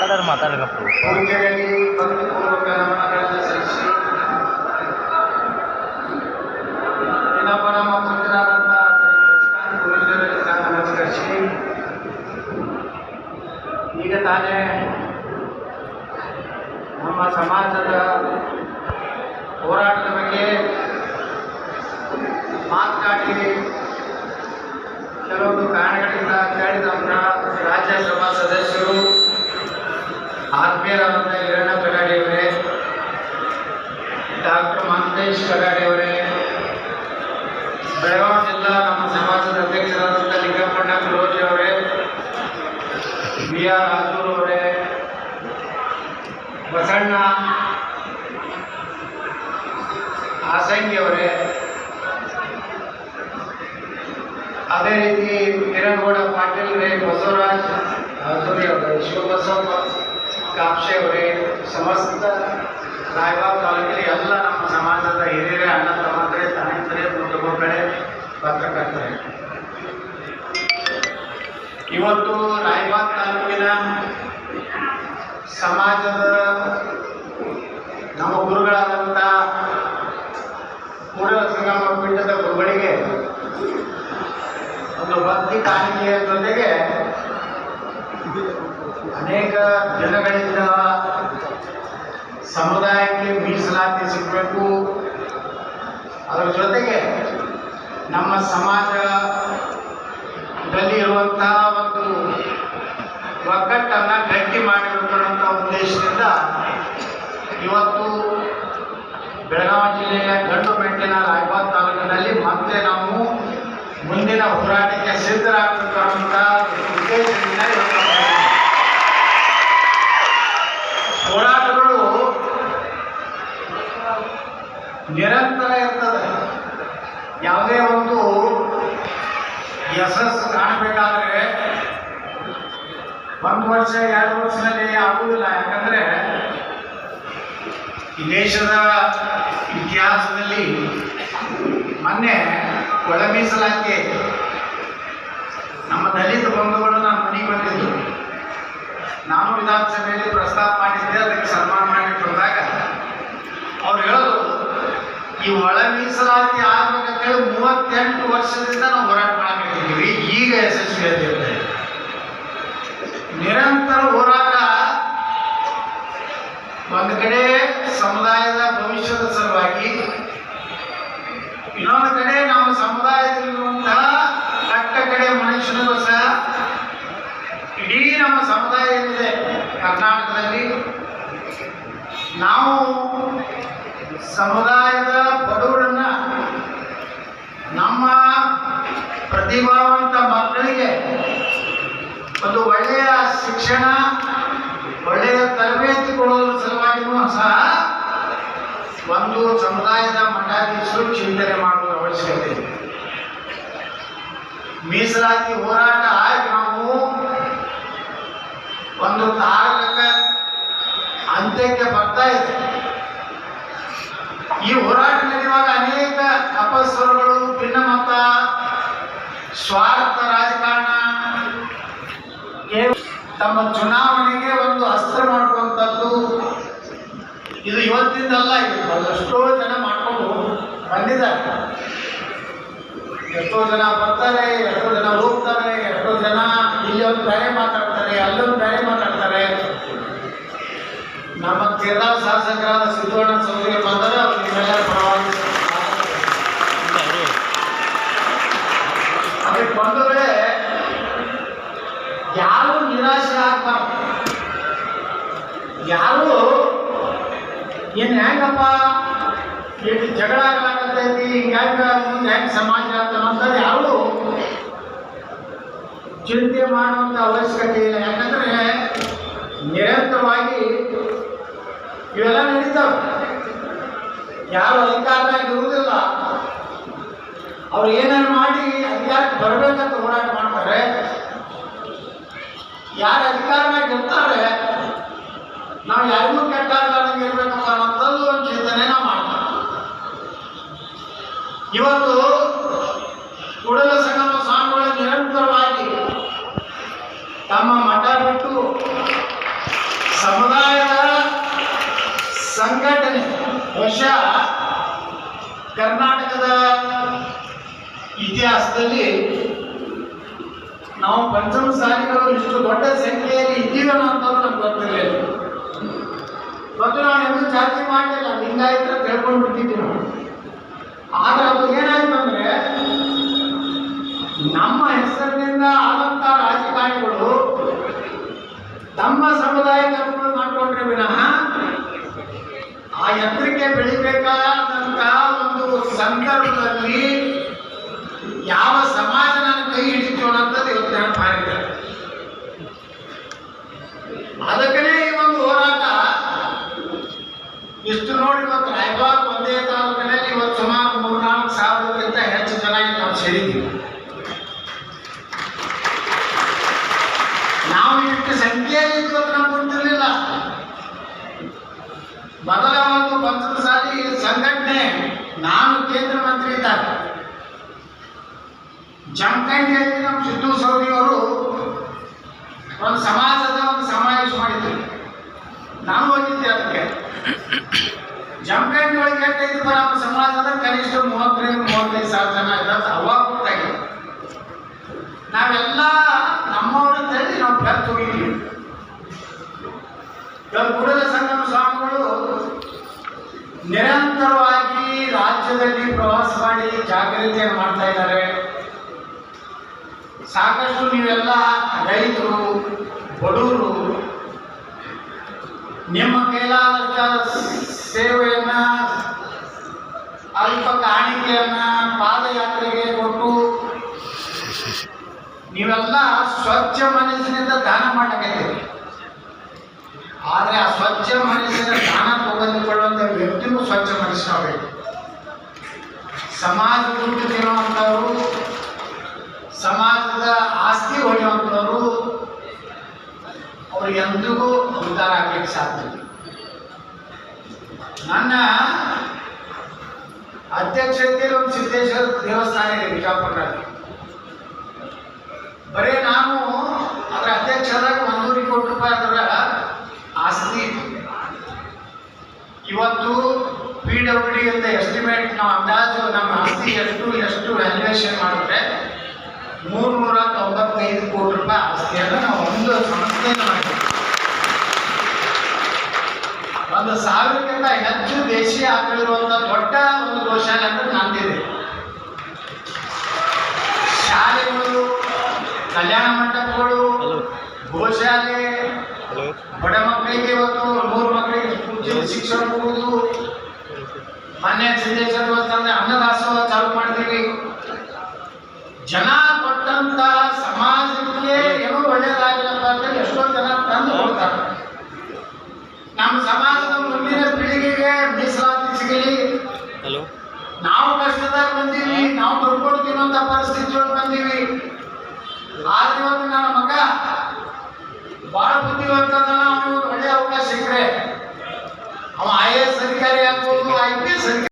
ಮಾತಾಡೋರು ನಮಸ್ಕರಿಸಿ ಈಗ ತಾನೇ ನಮ್ಮ ಸಮಾಜದ ಹೋರಾಟದ ಬಗ್ಗೆ ಮಾತನಾಡಿ ಕೆಲವೊಂದು ಕಾರಣಗಳಿಂದ ಕೇಳಿದಂಥ ರಾಜ್ಯಸಭಾ ಸದಸ್ಯರು ಆತ್ಮೀಯರಾದಂಥ ಹಿರಣ್ಣ ಕಗಾಡಿಯವರೇ, ಡಾಕ್ಟರ್ ಮಹಂತೇಶ್ ಕಗಾಡಿಯವರೇ, ಬೆಳಗಾವಿ ಜಿಲ್ಲಾ ನಮ್ಮ ಸಮಾಜದ ಅಧ್ಯಕ್ಷರಾದಂಥ ಲಿಂಗಪ್ಪಣ್ಣ ಕುರೋಜಿ ಅವರೇ ಬಿ ಆರ್ ರಾಜೂರು ಅವರೇ, ಬಸಣ್ಣ ಆಸಂಗಿ ಅವರೇ, ಅದೇ ರೀತಿ ಹಿರಗೌಡ ಪಾಟೀಲ್ ರೇ ಬಸವರಾಜ್ ಹಜೂರಿ ಅವರೇ ಶಿವಬಸವ ಕಾಪ್ಸೆ ಅವರೇ ಸಮಸ್ತ ರಾಯಬಾಗ್ ತಾಲೂಕಿನ ಎಲ್ಲ ನಮ್ಮ ಸಮಾಜದ ಹಿರಿಯರೇ, ಅಣ್ಣ ತಮ್ಮಂದರೆ ತಾಯಂದರೆ ಮುಖಂಡರೆ ಪತ್ರಕರ್ತರೆ. ಇವತ್ತು ರಾಯಬಾಗ್ ತಾಲೂಕಿನ ಸಮಾಜದ ನಮ್ಮ ಗುರುಗಳಾದಂಥ ಕೂಡಲ ಸಂಗಮ ಪೀಠದ ಗುರುಗಳಿಗೆ ಒಂದು ಭಕ್ತಿ ಕಾಣಿಕೆಯ ಜೊತೆಗೆ ಅನೇಕ ಜನಗಳಿಂದ ಸಮುದಾಯಕ್ಕೆ ಮೀಸಲಾತಿ ಸಿಗಬೇಕು. ಅದರ ಜೊತೆಗೆ ನಮ್ಮ ಸಮಾಜದಲ್ಲಿ ಇರುವಂತಹ ಒಂದು ಒಗ್ಗಟ್ಟನ್ನು ಗಟ್ಟಿ ಮಾಡಿಕೊಳ್ಳುವಂಥ ಉದ್ದೇಶದಿಂದ ಇವತ್ತು ಬೆಳಗಾವಿ ಜಿಲ್ಲೆಯ ಗಂಡು ಮೆಟ್ಟಿನ ರಾಯಬಾದ್ ತಾಲೂಕಿನಲ್ಲಿ ಮತ್ತೆ ನಾವು ಮುಂದಿನ ಹೋರಾಟಕ್ಕೆ ಸಿದ್ಧರಾಗಬೇಕು ಅನ್ನುವಂಥ ಉದ್ದೇಶದಿಂದ ಇವತ್ತು ನಾವು ಹೋರಾಟಗಳು ನಿರಂತರ ಇರ್ತದೆ. ಯಾವುದೇ ಒಂದು ಯಶಸ್ಸು ಕಾಣಬೇಕಾದ್ರೆ ಒಂದು ವರ್ಷ, ಎರಡು ವರ್ಷದಲ್ಲಿ ಆಗುವುದಿಲ್ಲ. ಯಾಕಂದ್ರೆ ಈ ದೇಶದ ಇತಿಹಾಸದಲ್ಲಿ ಮೊನ್ನೆ ಒಳ ಮೀಸಲಾತಿ ನಮ್ಮ ದಲಿತ ಬಂಧುಗಳು ನಾನು ಮನೆಗೆ ಬಂದಿದ್ದು ನಾನು ವಿಧಾನಸಭೆಯಲ್ಲಿ ಪ್ರಸ್ತಾಪ ಮಾಡಿದ್ದೆ, ಅದಕ್ಕೆ ಸನ್ಮಾನ ಮಾಡಿ ಬಂದಾಗ ಅವ್ರು ಹೇಳೋದು ಈ ಒಳ ಮೀಸಲಾತಿ ಆಗ್ಬೇಕಂತೇಳಿ ಮೂವತ್ತೆಂಟು ವರ್ಷದಿಂದ ನಾವು ಹೋರಾಟ ಮಾಡಬೇಕಿದ್ದೀವಿ ಈಗ ಯಶಸ್ವಿ ಆಗಿರ್ತೇವೆ ನಿರಂತರ ಹೋರಾಟ ಒಂದು ಕಡೆ ಸಮುದಾಯದ ಭವಿಷ್ಯದ ಸಲುವಾಗಿ, ಇನ್ನೊಂದು ಕಡೆ ನಮ್ಮ ಸಮುದಾಯದಲ್ಲಿರುವಂತಹ ಕಟ್ಟ ಕಡೆ ಮನುಷ್ಯನಿಗೂ ಸಹ ಇಡೀ ನಮ್ಮ ಸಮುದಾಯ ಕರ್ನಾಟಕದಲ್ಲಿ ನಾವು ಸಮುದಾಯದ ಬಡವರನ್ನ ನಮ್ಮ ಪ್ರತಿಭಾವಂತ ಮಕ್ಕಳಿಗೆ ಒಂದು ಒಳ್ಳೆಯ ಶಿಕ್ಷಣ, ಒಳ್ಳೆಯ ತರಬೇತಿ ಕೊಡೋದ್ರ ಸಲುವಾಗಿಯೂ ಸಹ ಒಂದು ಸಮುದಾಯದ ಮಠಾಧೀಶರು ಚಿಂತನೆ ಮಾಡುವ ಅವಶ್ಯಕತೆ ಇದೆ. ಮೀಸಲಾತಿ ಹೋರಾಟ ಆಗಿ ನಾವು. ಒಂದು ತಾರಕ ಅಂತ್ಯಕ್ಕೆ ಬರ್ತಾ ಇದೆ. ಈ ಹೋರಾಟ ನಡೆಯುವಾಗ ಅನೇಕ ಅಪಸ್ವರಗಳು ಭಿನ್ನಮತ ಸ್ವಾರ್ಥ ರಾಜಕಾರಣ ತಮ್ಮ ಚುನಾವಣೆಗೆ ಒಂದು ಅಸ್ತ್ರ ಮಾಡುವಂಥದ್ದು ಇದು ಇವತ್ತಿಂದಲ್ಲ ಇದು ಎಷ್ಟೋ ಜನ ಮಾಡ್ಕೊಂಡು ಬಂದಿದ್ದಾರೆ. ಎಷ್ಟೋ ಜನ ಬರ್ತಾರೆ, ಎಷ್ಟೋ ಜನ ಹೋಗ್ತಾರೆ, ಎಷ್ಟೋ ಜನ ಇಲ್ಲಿ ಒಂದು ಬೇರೆ ಮಾತಾಡ್ತಾರೆ, ಅಲ್ಲೊಂದು ಬೇರೆ ಮಾತಾಡ್ತಾರೆ. ನಮ್ಮ ಕೇರಳ ಶಾಸಕರಾದ ಸಿದ್ದಣ್ಣ ಸೌದಿಗೆ ಬಂದರೆ ಅದಕ್ಕೆ ಬಂದರೆ, ಯಾರು ನಿರಾಶೆ ಆಗ್ಬಾರ್ದು? ಯಾರು ಏನು ಹೆಂಗಪ್ಪ? ಇಲ್ಲಿ ಜಗಳ ಆಗಲಾಕತ್ತೈತಿ ಹೆಂಗ ಮುಂದೆ ಹೆಂಗೆ ಸಮಾಜ ಅಂತ ಯಾರು ಚಿಂತೆ ಮಾಡುವಂಥ ಅವಶ್ಯಕತೆ ಇಲ್ಲ. ಯಾಕಂದ್ರೆ ನಿರಂತರವಾಗಿ ಇವೆಲ್ಲ ನಡೀತಾವೆ. ಯಾರು ಅಧಿಕಾರದಾಗ ಇರುವುದಿಲ್ಲ. ಅವ್ರು ಏನೇನು ಮಾಡಿ ಅಧಿಕಾರಕ್ಕೆ ಬರಬೇಕಂತ ಹೋರಾಟ ಮಾಡ್ತಾರೆ. ಯಾರು ಅಧಿಕಾರದಾಗ ಇರ್ತಾರೆ, ನಾವು ಯಾರಿಗೂ ಕೆಟ್ಟ ಇರಬೇಕಲ್ಲ ಅನ್ನೋಂಥದ್ದು ಒಂದು ಚಿಂತನೆ ನಾವು ಮಾಡ್ತಾರೆ ಇವತ್ತು ಕೂಡಲ ಸಂಗಮ ಸ್ವಾಮಿಗಳು ನಿರಂತರವಾಗಿ ತಮ್ಮ ಮಠ ಬಿಟ್ಟು ಬಹುಶಃ ಕರ್ನಾಟಕದ ಇತಿಹಾಸದಲ್ಲಿ ನಾವು ಪಂಚಮ ಸಾರಿಗಳು ಇಷ್ಟು ದೊಡ್ಡ ಸಂಖ್ಯೆಯಲ್ಲಿ ಇದ್ದೀವನ ಅಂತಂದ್ರೆ ನಮ್ಗೆ ಗೊತ್ತಿರಲಿಲ್ಲ ಮತ್ತು ನಾವು ಎಂದೂ ಜಾತಿ ಮಾಡಲಿಲ್ಲ, ಲಿಂಗಾಯತ ತಿಳ್ಕೊಂಡು ಬಿಟ್ಟಿದ್ವಿ ನಾವು ಆದ್ರೆ ಅದು ಏನಾಯ್ತು ಅಂದ್ರೆ, ನಮ್ಮ ಹೆಸರಿನಿಂದ ಆದಂತ ರಾಜಕಾರಣಿಗಳು ತಮ್ಮ ಸಮುದಾಯದ ಮಾಡ್ಕೊಂಡ್ರೆ ವಿನಃ ಆ ಯಂತ್ರಕ್ಕೆ ಬೆಳಿಬೇಕಾದಂತ ಒಂದು ಸಂದರ್ಭದಲ್ಲಿ ಯಾವ ಸಮಾಜ ನನ್ನ ಕೈ ಹಿಡಿತು ಅನ್ನೋಂಥದ್ದು ಇವತ್ತು ನಾನು ಮಾಡಿದ್ದಾರೆ ಅದಕ್ಕನೇ ಈ ಒಂದು ಹೋರಾಟ ಇಷ್ಟು ನೋಡಿ ಇವತ್ತು ರಾಯಬಾಗ್ ಒಂದೇ ತಾಲೂಕಿನಲ್ಲಿ ಇವತ್ತು ಸುಮಾರು ಮೂರ್ನಾಲ್ಕು ಸಾವಿರಕ್ಕಿಂತ ಹೆಚ್ಚು ಜನ ಇಲ್ಲಿ ನಾವು ಸೇರಿದ್ದೀವಿ ನಾವು ಇಷ್ಟು ಸಂಖ್ಯೆಯಲ್ಲಿ ಇವತ್ತು ನಮ್ಗೆ ಗೊತ್ತಿರಲಿಲ್ಲ ಮೊದಲ ಒಂದು ಪಂಚಮಸಾಲಿ ಸಂಘಟನೆ ನಾನು ಕೇಂದ್ರ ಮಂತ್ರಿ ಇದ್ದಾಗ ಜಮಖಂಡಿಯಲ್ಲಿ ನಮ್ಮ ಸಿದ್ದು ಸೌದಿ ಅವರು ಒಂದು ಸಮಾಜದ ಒಂದು ಸಮಾವೇಶ ಮಾಡಿದ್ರು. ನಾನು ಹೋಗಿದ್ದೆ ಅದಕ್ಕೆ. ಜಮಖಂಡಿ ಒಳಗೆ ಎಂಟೈದು ನಮ್ಮ ಸಮಾಜದ ಕನಿಷ್ಠ ಮೂವತ್ತರಿಂದ ಮೂವತ್ತೈದು ಸಾವಿರ ಜನ ಇದ್ದಾರೆ ಅವಾಗ ಗೊತ್ತಾಗಿದೆ ನಾವೆಲ್ಲ ನಮ್ಮವ್ರ ಹೇಳಿ ನಾವು ಬೆರ್ತು ಹೋಗಿದ್ದೀವಿ ಇವಾಗ ಕೂಡಲ ಸಂಗಮ ಸ್ವಾಮಿಗಳು ಮಾಡಿ ಜಾಗೃತಿಯನ್ನು ಮಾಡ್ತಾ ಇದ್ದಾರೆ. ಸಾಕಷ್ಟು ನೀವೆಲ್ಲ ರೈತರು, ಬಡವರು, ನಿಮ್ಮ ಕೈಲಾದ ಸೇವೆಯನ್ನ, ಅಲ್ಪ ಕಾಣಿಕೆಯನ್ನ ಪಾದಯಾತ್ರೆಗೆ ಕೊಟ್ಟು ನೀವೆಲ್ಲ ಸ್ವಚ್ಛ ಮನಸ್ಸಿನಿಂದ ದಾನ ಮಾಡಬೇಕಿದೆ. ಆದ್ರೆ ಆ ಸ್ವಚ್ಛ ಮನಸ್ಸಿನ ದಾನ ತೆಗೆದುಕೊಳ್ಳುವಂತ ವ್ಯಕ್ತಿಗೂ ಸ್ವಚ್ಛ ಮನಸ್ಸಾಗಬೇಕು ಸಮಾಜ ದುಡ್ಡು ತಿನ್ನುವಂಥವ್ರು, ಸಮಾಜದ ಆಸ್ತಿ ಹೊಡೆಯುವಂಥವ್ರು, ಅವ್ರು ಎಂದಿಗೂ ಉದ್ಧಾರ ಆಗ್ಲಿಕ್ಕೆ ಸಾಧ್ಯ. ನನ್ನ ಅಧ್ಯಕ್ಷತೆಯಲ್ಲಿ ಒಂದು ಸಿದ್ದೇಶ್ವರ ದೇವಸ್ಥಾನ ಇದೆ, ಬಿಜಾಪುರದಲ್ಲಿ ಬರೀ ನಾನು ಅದರ ಅಧ್ಯಕ್ಷರಾಗ ಒಂದೂವರೆ ಕೋಟಿ ರೂಪಾಯಿ ಅದರ ಆಸ್ತಿ. ಇವತ್ತು ಪಿ ಡಬ್ಲ್ಯೂ ಡಿ ಅಂತ ಎಸ್ಟಿಮೇಟ್ ನಾವು ಅಂದಾಜು ನಮ್ಮ ಆಸ್ತಿ ಎಷ್ಟು ಎಷ್ಟು ವ್ಯಾಲ್ಯೂಯೇಷನ್ ಮಾಡಿದ್ರೆ ಮೂರು ನೂರ ತೊಂಬತ್ತೈದು ಕೋಟಿ ರೂಪಾಯಿ ಆಸ್ತಿಯನ್ನು ನಾವು ಒಂದು ಸಂಸ್ಥೆಯನ್ನು ಮಾಡಿದ್ವಿ ಒಂದು ಸಾವಿರಕ್ಕಿಂತ ಹೆಚ್ಚು ದೇಶೀಯ ಆಕಳಿರುವಂತ ದೊಡ್ಡ ಒಂದು ಗೋಶಾಲೆ ಅಂತ ನಂದಿದೆ ಶಾಲೆಗಳು ಕಲ್ಯಾಣ ಮಂಟಪಗಳು ಗೋಶಾಲೆ ಬಡ ಮಕ್ಕಳಿಗೆ ಇವತ್ತು ಮೂರು ಮಕ್ಕಳಿಗೆ ಶಿಕ್ಷಣ ಕೊಡುವುದು ಮಾನ್ಯ ಸಿದ್ದೇಶ್ವರ ದೇವಸ್ಥಾನದ ಅನ್ನದಾಸೋಹ ಚಾಲು ಮಾಡಿದೀವಿ ಜನ ಕೊಟ್ಟಂತ ಸಮಾಜಕ್ಕೆ ಏನು ಒಳ್ಳೇದಾಗಿಲ್ಲಪ್ಪ ಅಂತ ಎಷ್ಟೋ ಜನ ತಂದು ಕೊಡ್ತಾರೆ. ನಮ್ಮ ಸಮಾಜದ ಮುಂದಿನ ಪೀಳಿಗೆಗೆ ಮೀಸಲಾತಿ ಸಿಗಲಿ. ನಾವು ಕಷ್ಟದಾಗ ಬಂದೀವಿ ನಾವು ತಿನ್ನುವಂತ ಪರಿಸ್ಥಿತಿ ಒಳಗೆ ಬಂದೀವಿ. ಆದ್ರೆ ಇವತ್ತು ನನ್ನ ಮಗ ಬಹಳ ಬುದ್ಧಿವಂತ ಒಳ್ಳೆಯ ಒಳ್ಳೆ ಅವಕಾಶ ಸಿಕ್ಕರೆ. ಅವ ಐ ಎಸ್ ಅಧಿಕಾರಿ ಆಗ್ಬೋದು ಐ ಪಿ ಎಸ್ ಅಧಿಕಾರಿ